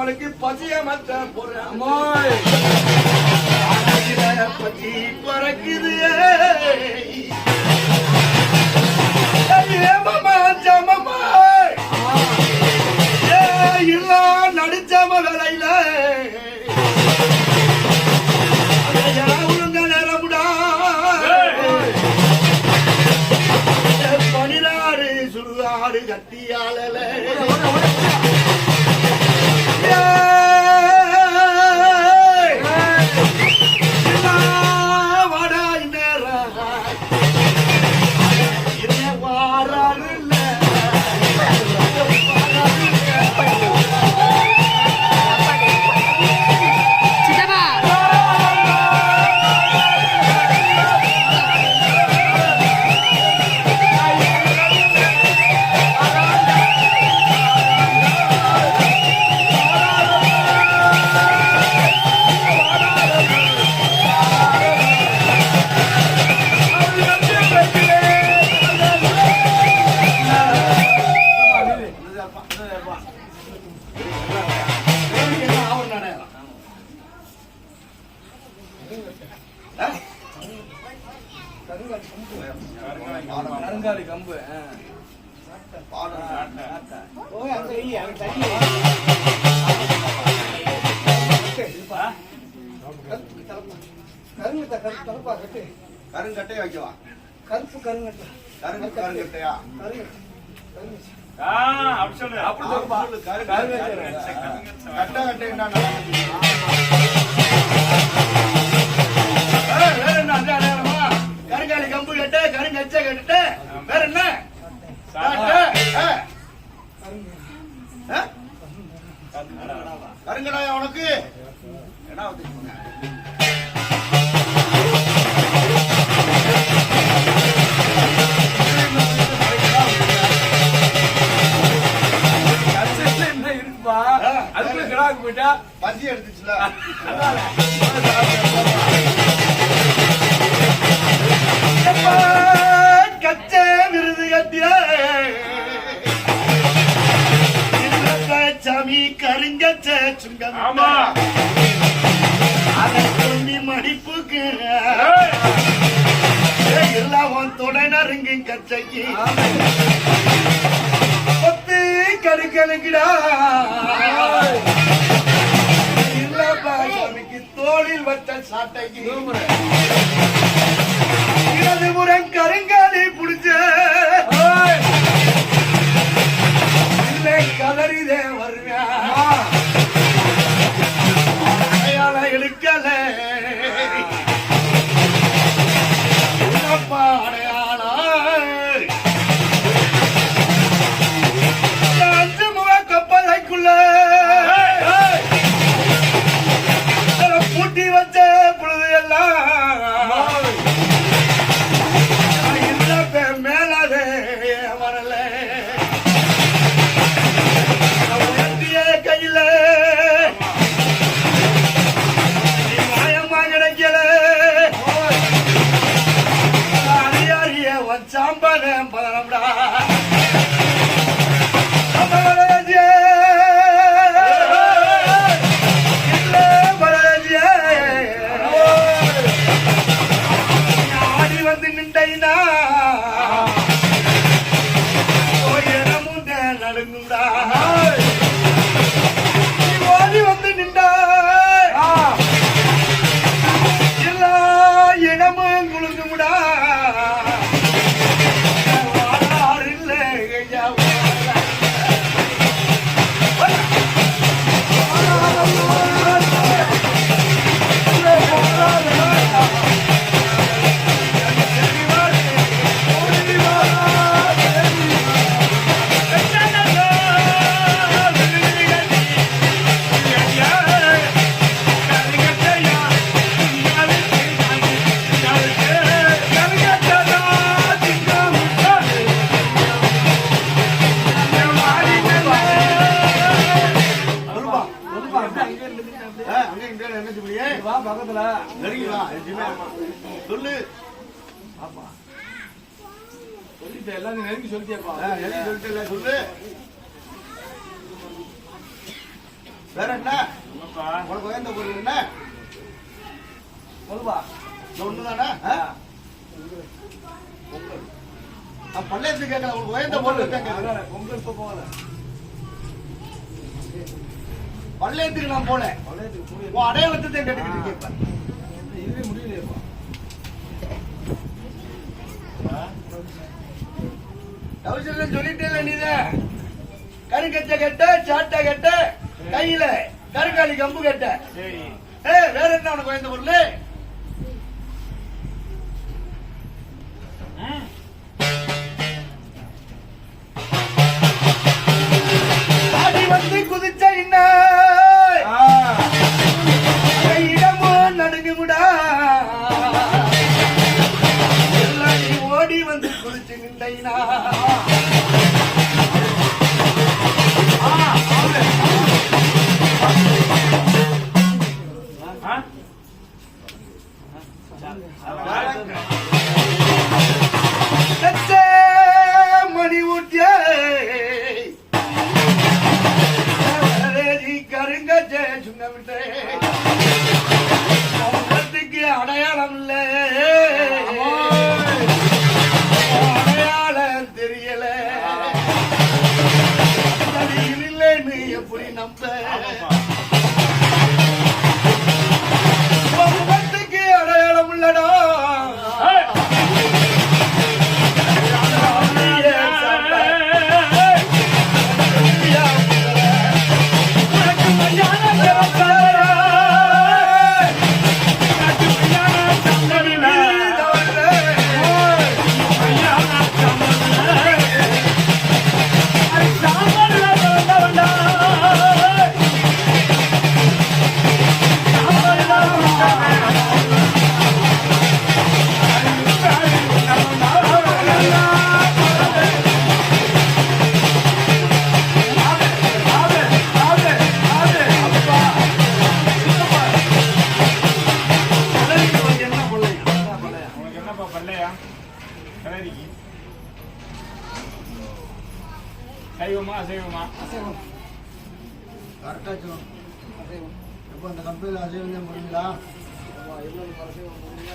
அவளுக்கு பசிய மத்த பொறாமோய் பசி பறக்குது ஜமமா கருங்காலி கம்பு. போய் அங்க வை. கருங்கட்டை கருப்பு கட்டு. கருங்கட்டையை வைக்கவா? கருப்பு கருங்கட்டை. கருங்கு கருங்கட்டையா? கருங்கட்டை. கருங்கட்டை. கட்டு கருங்கச்சை கட்டு வேற என்ன. கருங்க? கருங்கடாயா உனக்கு? என்ன அதுக்குள்ள கிடாக்கு போயிட்டா? பசி எடுத்துச்சுல. ஆமா. அதை சொல்லி மடிப்புக்கு. எல்லாம் உன் துணை நறுங்கு கச்சைக்கு. பத்து சாமிக்கு தோளில் வச்ச சாட்டைக்கு. இடது புறம் கருங்காலி புடிச்ச. இல்லை கதறிதே வருவேன். அவன் உன் பதனம்டா அமரராஜே, சொல்லிட்டு எல்லாரும் நெருங்கி சொல்லிட்டேப்பா. நெருங்கி சொல்லிட்டு சொல்லு. வேற என்ன? உனக்கு உயர்ந்த பொருள் என்ன? சொல்லுப்பா. ஒண்ணுதானே? பள்ளையத்துக்கு கேட்கல உனக்கு உயர்ந்த பொருள் கேட்கல? பொங்கல் இப்ப போகல. பள்ளையத்துக்கு நான் போய் உன் அடையாளத்தை கேட்டுக்கிட்டு கேட்பேன் இதுவே முடியலையேப்பா. தவசம் சொல்லிட்டே நீதான். கருங்கச்ச கட்ட சாட்டை கட்ட கையில கருங்காலி கம்பு கட்ட. வேற என்ன உனக்கு உயர்ந்த பொருள்? கருங்கச்சே அசைவமா? அசைவம். கரெக்டா சொல்லணும் அசைவம். எப்போ அந்த கம்பெனியில் அசைவம் தான் முடியுங்களா? ஆமா, எவ்வளவு அசைவம் போடுறீங்க?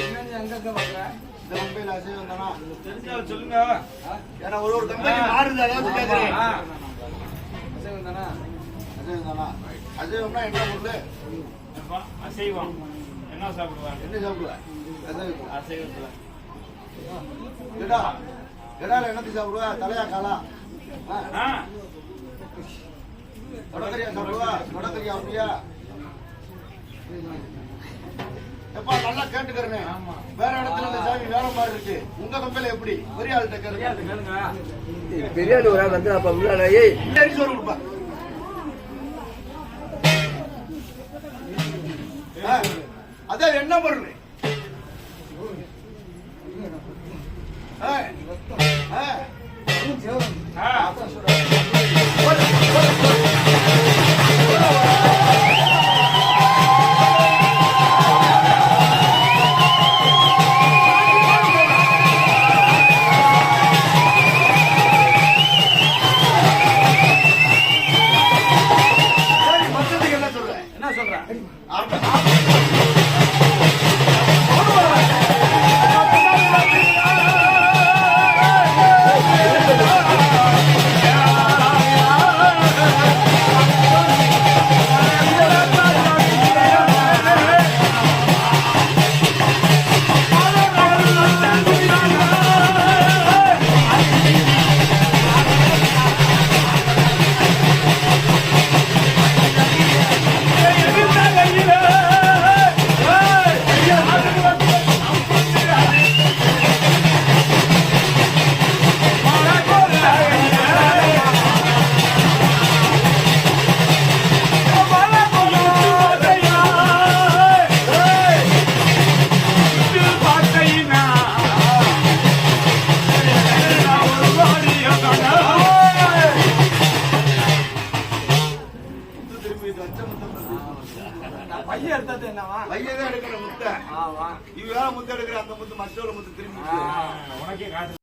என்ன நீ அங்கங்க பார்க்கற? இந்த கம்பெனியில் அசைவம் தானா? தெரிஞ்சாலும் சொல்லுங்க? ஏன்னா ஒரு ஒரு கம்பெனி மாறுது அதாவது கேட்குறேன் ஆ. அசைவம் தானா? அசைவம் தானா? அசைவம்னா என்ன பொருள்? அப்பா, அசைவம். என்ன சாப்பிடுவாங்க என்ன சாப்பிடுவேன் அசைவம். அசைவத்துல. எடால என்னத்தை சாப்பிடுவா தலையா காலா? ஆ, வடக்கரியா சாப்பிடுவா? வடக்கரியா அப்படியா? எப்பா நல்லா கேட்டுக்கிறேன். வேற இடத்துல இந்த சாமி வேற மாதிரி இருக்கு. உங்க கம்பெனில எப்படி? பெரிய ஆள்கிட்ட கேளுங்க. கேளுங்க. பிரியாணி ஒரு ஆள் வந்து அப்ப முன்னாடி சோறு கொடுப்பா. அதான் என்ன பொருள்?